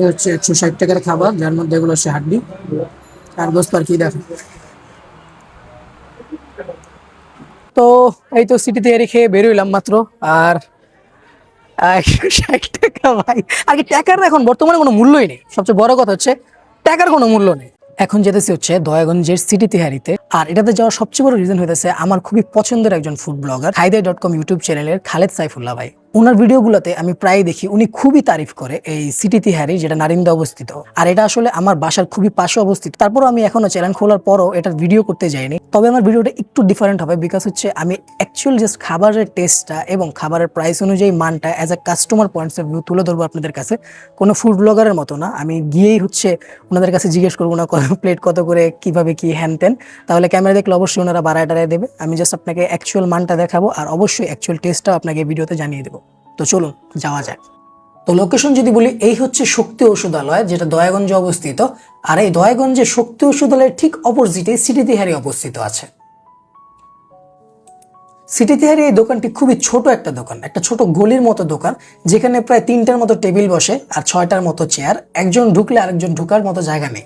এ হচ্ছে একশো ষাট টাকার খাবার, যার মধ্যে এগুলো হচ্ছে হাড্ডি। আর গোস্ত আর কি দেখো? তো এই তো সিটি তৈরি খেয়ে বেরোইলাম মাত্র, আর একশো ষাট টাকা ভাই। আগে টাকার এখন বর্তমানে কোনো মূল্যই নেই। সবচেয়ে বড় কথা হচ্ছে, টাকার কোনো মূল্য নেই। এখন যেতেছি হচ্ছে দয়াগঞ্জের সিটি তিহারিতে। আর এটাতে যাওয়ার সবচেয়ে বড় রিজন হইতেছে, আমার খুবই পছন্দের একজন food blogger Khaide dot com YouTube চ্যানেলের খালেদ সাইফুল্লাহ ভাই। ওনার ভিডিওগুলোতে আমি প্রায় দেখি উনি খুবই তারিফ করে এই সিটি তিহারি, যেটা নারিন্দা অবস্থিত। আর এটা আসলে আমার বাসার খুবই পাশে অবস্থিত। তারপরও আমি এখনও চ্যানেল খোলার পরও এটার ভিডিও করতে যাইনি। তবে আমার ভিডিওটা একটু ডিফারেন্ট হবে বিকজ হচ্ছে আমি অ্যাকচুয়াল জাস্ট খাবারের টেস্টটা এবং খাবারের প্রাইস অনুযায়ী মানটা as a customer points of view তুলে ধরবো আপনাদের কাছে। কোনো ফুড ব্লগারের মতো না। আমি গিয়েই হচ্ছে ওনাদের কাছে জিজ্ঞেস করব না প্লেট কত করে, কীভাবে কি হ্যান তেন তাহলে ক্যামেরা দেখলে অবশ্যই ওনারা বাড়ায় টাড়ায় দেবে। আমি জাস্ট আপনাকে অ্যাকচুয়াল মানটা দেখাবো আর অবশ্যই অ্যাকচুয়াল টেস্টটাও আপনাকে ভিডিওতে জানিয়ে দেবো। তো চলুন যাওয়া যাক। তো লোকেশন যদি বলি, এই হচ্ছে শক্তি ওষুধালয় যেটা দয়াগঞ্জে অবস্থিত। আর এই দয়াগঞ্জে শক্তি ওষুধালয়ের ঠিক অপোজিটে সিটি তিহারি অবস্থিত আছে। সিটি তিহারি এই দোকানটি খুবই ছোট একটা দোকান, একটা ছোট গলির মতো দোকান, যেখানে প্রায় তিনটার মতো টেবিল বসে আর ছয়টার মতো চেয়ার। একজন ঢুকলে আরেকজন ঢুকার মতো জায়গা নেই।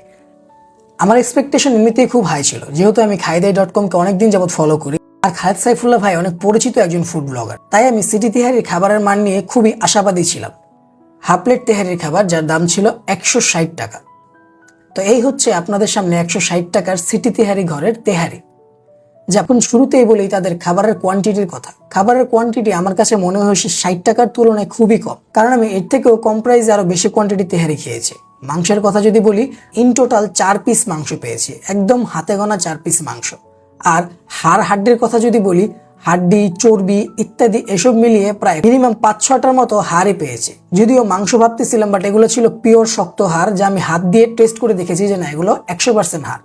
আমার এক্সপেকটেশন এমনিতেই খুব হাই ছিল। যেহেতু আমি খাইদাই ডট কমকে অনেকদিন যাবত ফলো করি আর খালেদ সাইফুল্লাহ ভাই অনেক পরিচিত একজন ফুড ব্লগার তাই আমি সিটি তিহারির খাবারের মান নিয়ে খুবই আশাবাদী ছিলাম। হাফ প্লেট তেহারির খাবার যার দাম ছিল একশো ষাট টাকা। তো এই হচ্ছে আপনাদের সামনে একশো ষাট টাকার সিটি তেহারি ঘরের তেহারি যখন শুরুতেই বলি তাদের খাবারের কোয়ান্টিটির কথা। খাবারের কোয়ান্টিটি আমার কাছে মনে হয়েছে ষাট টাকার তুলনায় খুবই কম। কারণ আমি এর থেকেও কম প্রাইসে আরও বেশি কোয়ান্টিটি তেহারি খেয়েছি। মাংসের কথা যদি বলি ইন টোটাল চার পিস মাংস পেয়েছি। একদম হাতে গোনা চার পিস মাংস। আর হাড় হাড্ডির কথা যদি বলি, হাড্ডি, চর্বি ইত্যাদি এসব মিলিয়ে প্রায় মিনিমাম পাঁচ ছটার মতো হাড়ই পেয়েছে। যদিও মাংস ভাবতেছিলাম বাট এগুলো ছিল পিওর শক্ত হাড় যা আমি হাত দিয়ে টেস্ট করে দেখেছি যে না, এগুলো একশো পার্সেন্ট হাড়।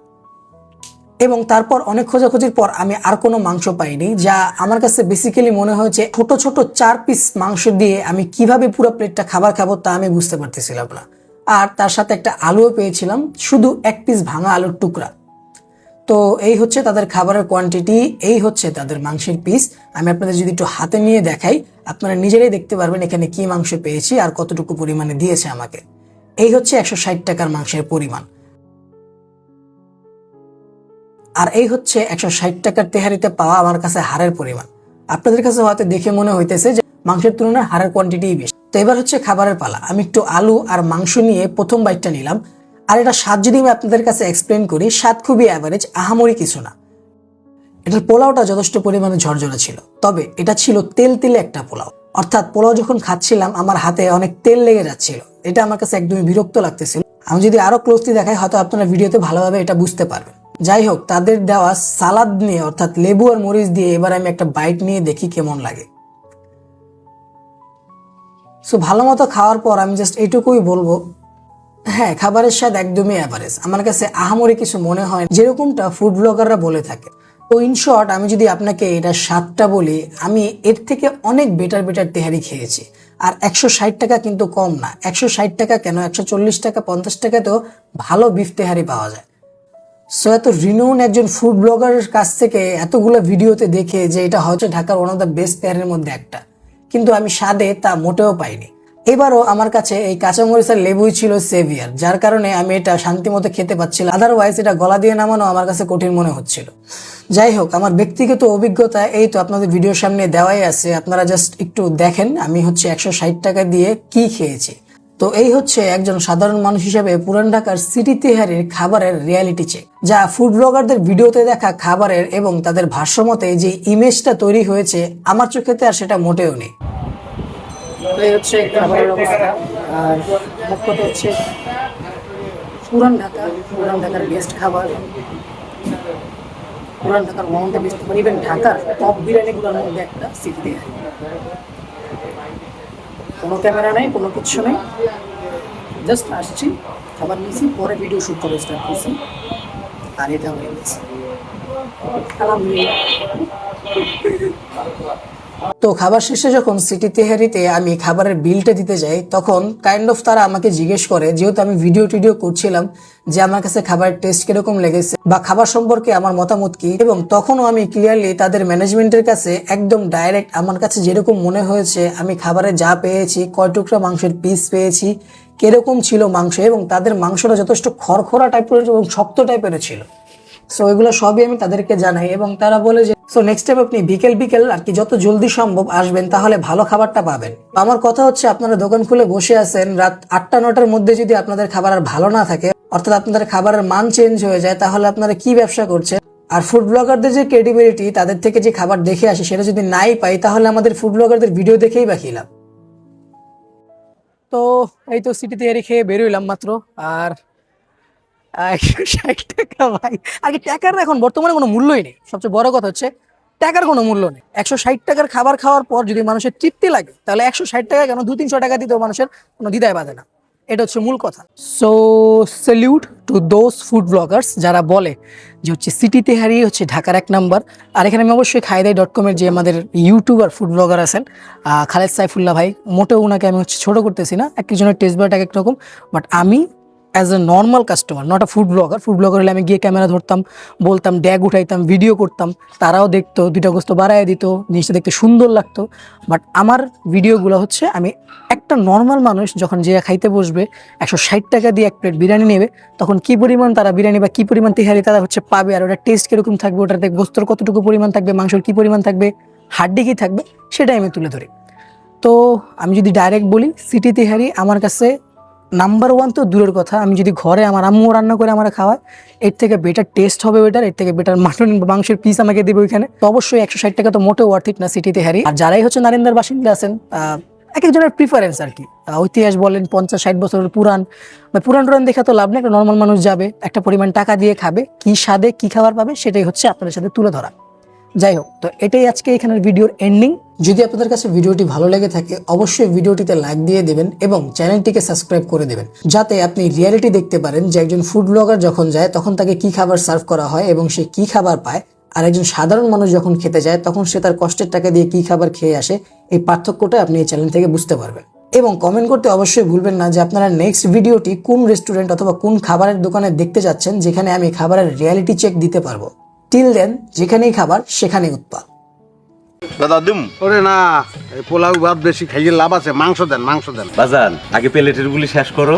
এবং তারপর অনেক খোঁজাখুঁজির পর আমি আর কোনো মাংস পাইনি, যা আমার কাছে বেসিক্যালি মনে হয়েছে ছোট ছোট চার পিস মাংস দিয়ে আমি কীভাবে পুরো প্লেটটা খাবার খাব তা আমি বুঝতে পারতেছিলাম না। আর তার সাথে একটা আলুও পেয়েছিলাম, শুধু এক পিস ভাঙা আলুর টুকরা। তো এই হচ্ছে তাদের খাবারের কোয়ান্টিটি এই হচ্ছে তাদের মাংসের পিস আমি আপনাদের যদি একটু হাতে নিয়ে দেখাই, আপনারা নিজেরাই দেখতে পারবেন এখানে কি মাংস পেয়েছি আর কতটুকু পরিমাণে দিয়েছে আমাকে। এই হচ্ছে একশো ষাট টাকার মাংসের পরিমাণ। আর এই হচ্ছে একশো ষাট টাকার তেহারিতে পাওয়া আমার কাছে হারের পরিমাণ। আপনাদের কাছে হয়তো দেখে মনে হইতেছে যে মাংসের তুলনায় হারের কোয়ান্টিটি বেশি। তো এবার হচ্ছে খাবারের পালা। আমি একটু আলু আর মাংস নিয়ে প্রথম বাইটটা নিলাম। আর এটা স্বাদ যদি আমি আপনাদের কাছে এক্সপ্লেন করি, স্বাদ খুবই অ্যাভারেজ আহামরি কিছু না। এটার পোলাওটা যথেষ্ট পরিমাণে ঝরঝরে ছিল। তবে এটা ছিল তেল তেলে একটা পোলাও। অর্থাৎ পোলাও যখন খাচ্ছিলাম, আমার হাতে অনেক তেল লেগে যাচ্ছিল। এটা আমার কাছে একদমই বিরক্ত লাগতেছিল। আমি যদি আরও ক্লোজলি দেখাই, হয়তো আপনারা ভিডিওতে ভালোভাবে এটা বুঝতে পারবেন। যাই হোক, তাদের দেওয়া সালাদ নিয়ে, অর্থাৎ লেবু আর মরিচ দিয়ে এবার আমি একটা বাইট নিয়ে দেখি কেমন লাগে। সো ভালো মতো খাওয়ার পর আমি জাস্ট এটুকুই বলব। হ্যাঁ খাবারের স্বাদ একদমই অ্যাভারেজ আমার কাছে আহামরি কিছু মনে হয় যেরকমটা ফুড ব্লগাররা বলে থাকে। তো ইন শর্ট আমি যদি আপনাকে এটা স্বাদটা বলি, আমি এর থেকে অনেক বেটার বেটার তেহারি খেয়েছি। আর একশো ষাট টাকা কিন্তু কম না। একশো ষাট টাকা কেন? একশো চল্লিশ টাকা, পঞ্চাশ টাকাতেও ভালো বিফ তেহারি পাওয়া যায়। সো এত রিনোন একজন ফুড ব্লগারের কাছ থেকে এতগুলো ভিডিওতে দেখে যে এটা হচ্ছে ঢাকার ওয়ান অফ দ্য বেস্ট পেয়ারের মধ্যে একটা। কিন্তু আমি স্বাদে তা মোটেও পাইনি। এবারও আমার কাছে এই কাঁচামরিচ আর লেবুই ছিল সেভিয়ার, যার কারণে আমি এটা শান্তি মতো খেতে পাচ্ছিলাম। আদারওয়াইজ এটা গলা দিয়ে নামানো আমার কাছে কঠিন মনে হচ্ছিল। যাই হোক, আমার ব্যক্তিগত অভিজ্ঞতা এই তো আপনাদের ভিডিওর সামনে দেওয়াই আছে। আপনারা জাস্ট একটু দেখেন, আমি হচ্ছে একশো ষাট টাকা দিয়ে কি খেয়েছি। তো এই হচ্ছে একজন সাধারণ মানুষ হিসেবে পুরান ঢাকার সিটি তেহারির খাবারের রিয়ালিটি চেক যা ফুড ব্লগারদের ভিডিওতে দেখা খাবারের এবং তাদের ভাষ্যমতে যে ইমেজটা তৈরি হয়েছে, আমার চোখেতে আর সেটা মোটেও নেই। এই হচ্ছে খাবারের অবস্থা। আর কথা হচ্ছে পুরান ঢাকা। পুরান ঢাকার বেস্ট খাবার। পুরান ঢাকার ওয়ান দ্য বেস্ট খাবার। ইভেন ঢাকার টপ বিরিয়ানিগুলোর মধ্যে একটা সিট তেহারি কোনো ক্যামেরা নেই, কোনো কিচ্ছু নেই। জাস্ট আসছি, খাবার নিয়েছি, পরে ভিডিও শ্যুট করে স্টার্ট করছি। আর এটা হয়ে গেছে। তো খাবার শেষে যখন সিটি তেহারিতে আমি খাবারের বিলটা দিতে যাই, তখন কাইন্ড অফ তারা আমাকে জিজ্ঞেস করে, যেহেতু আমি ভিডিও টিডিও করছিলাম যে আমার কাছে খাবারের টেস্ট কীরকম লেগেছে বা খাবার সম্পর্কে আমার মতামত কি, এবং তখনও আমি ক্লিয়ারলি তাদের ম্যানেজমেন্টের কাছে একদম ডাইরেক্ট আমার কাছে যেরকম মনে হয়েছে, আমি খাবারে যা পেয়েছি, কয় টুকরা মাংসের পিস পেয়েছি, কীরকম ছিল মাংস এবং তাদের মাংসটা যথেষ্ট খড়খড়া টাইপের এবং শক্ত টাইপের ছিল। সো এগুলো সবই আমি তাদেরকে জানাই এবং তারা বলে যে সো নেক্সট টাইম আপনি বিকেল বিকেল আর কি যত জলদি সম্ভব আসবেন, তাহলে ভালো খাবারটা পাবেন। আমার কথা হচ্ছে, আপনারা দোকান খুলে বসে আছেন, রাত আটটা নটার মধ্যে যদি আপনাদের খাবার আর ভালো না থাকে, অর্থাৎ আপনাদের খাবারের মান চেঞ্জ হয়ে যায়, তাহলে আপনারা কি ব্যবসা করছেন? আর ফুড ব্লগারদের যে ক্রেডিবিলিটি তাদের থেকে যে খাবার দেখে আসে, সেটা যদি নাই পাই, তাহলে আমাদের ফুড ব্লগারদের ভিডিও দেখেই বা খিলাম তো, এই তো সিটি তৈরি খেয়ে বেরোইলাম মাত্র, আর একশো ষাট টাকা ভাই। আগে টাকার এখন বর্তমানে কোনো মূল্যই নেই। সবচেয়ে বড় কথা হচ্ছে টাকার কোনো মূল্য নেই। একশো ষাট টাকার খাবার খাওয়ার পর যদি মানুষের তৃপ্তি লাগে, তাহলে একশো ষাট টাকা কেন দু তিনশো টাকা দিতেও মানুষের কোনো দ্বিধায় বাঁধে না। এটা হচ্ছে মূল কথা। So salute to those food bloggers যারা বলে যে হচ্ছে সিটি তেহারি হচ্ছে ঢাকার এক নাম্বার। আর এখানে আমি অবশ্যই খাইদাই ডট কমের যে আমাদের ইউটিউবার ফুড ব্লগার আছেন খালেদ সাইফুল্লাহ ভাই, মোটেও ওনাকে আমি হচ্ছে ছোটো করতেছি না। এক একজনের টেস্ট বাট এক এক রকম। বাট আমি as a normal customer not a food blogger food blogger হলে আমি গিয়ে ক্যামেরা ধরতাম, বলতাম, ড্যাগ উঠাইতাম ভিডিও করতাম, তারাও দেখতো, দুইটা গোস্ত বাড়ায় দিত, জিনিসটা দেখতে সুন্দর লাগতো। বাট আমার ভিডিওগুলো হচ্ছে, আমি একটা নর্মাল মানুষ যখন যে খাইতে বসবে, একশো ষাট টাকা দিয়ে এক প্লেট বিরিয়ানি নেবে, তখন কি পরিমাণ তারা বিরিয়ানি বা কি পরিমাণ তেহারি তারা হচ্ছে পাবে, আর ওটা টেস্ট কীরকম থাকবে, ওটাতে গোস্তর কতটুকু পরিমাণ থাকবে, মাংসর কী পরিমাণ থাকবে, হাড্ডি কী থাকবে, সেটাই আমি তুলে ধরি। তো আমি যদি ডাইরেক্ট বলি সিটি তেহারি আমার কাছে নাম্বার ওয়ান তো দূরের কথা আমি যদি ঘরে আমার আম্মু রান্না করে আমার খাওয়ায় এর থেকে বেটার টেস্ট হবে ওইটার এর থেকে বেটার মাটন মাংসের পিস আমাকে দেবে ওইখানে। তো অবশ্যই একশো ষাট টাকা তো মোটেও ওয়ার্থ ইট না সিটিতে হ্যারি। আর যারাই হচ্ছে নারিন্দার বাসিন্দা আছেন এক একজনের প্রিফারেন্স আর কি। আহ, ইতিহাস বলেন পঞ্চাশ ষাট বছরের পুরান বা পুরান টুরান দেখা তো লাভ নেই একটা নর্মাল মানুষ যাবে একটা পরিমাণ টাকা দিয়ে খাবে কি স্বাদে কি খাবার পাবে সেটাই হচ্ছে আপনাদের সাথে তুলে ধরা। যাই হোক তো এটাই আজকে এখানের ভিডিওর এন্ডিং যদি আপনাদের কাছে ভিডিওটি ভালো লেগে থাকে, অবশ্যই ভিডিওটিতে লাইক দিয়ে দেবেন এবং চ্যানেলটিকে সাবস্ক্রাইব করে দেবেন। যাতে আপনি রিয়ালিটি দেখতে পারেন যে একজন ফুড ব্লগার যখন যায়, তখন তাকে কি খাবার সার্ভ করা হয় এবং সে কি খাবার পায়। আর একজন সাধারণ মানুষ যখন খেতে যায়, তখন সে তার কষ্টের টাকা দিয়ে কি খাবার খেয়ে আসে। এই পার্থক্যটা আপনি এই চ্যানেল থেকে বুঝতে পারবেন। এবং কমেন্ট করতে অবশ্যই ভুলবেন না যে আপনারা নেক্সট ভিডিওটি কোন রেস্টুরেন্ট অথবা কোন খাবারের দোকানে দেখতে যাচ্ছেন, যেখানে আমি খাবারের রিয়ালিটি চেক দিতে পারব। টিল দেন যেখানেই খাবার সেখানেই উৎপাদ। দাদা দিম। ওরে না পোলাও ভাত বেশি খাইয়ে লাভ আছে মাংস দেন মাংস দেন। বাজান আগে প্লেটের গুলি শেষ করো।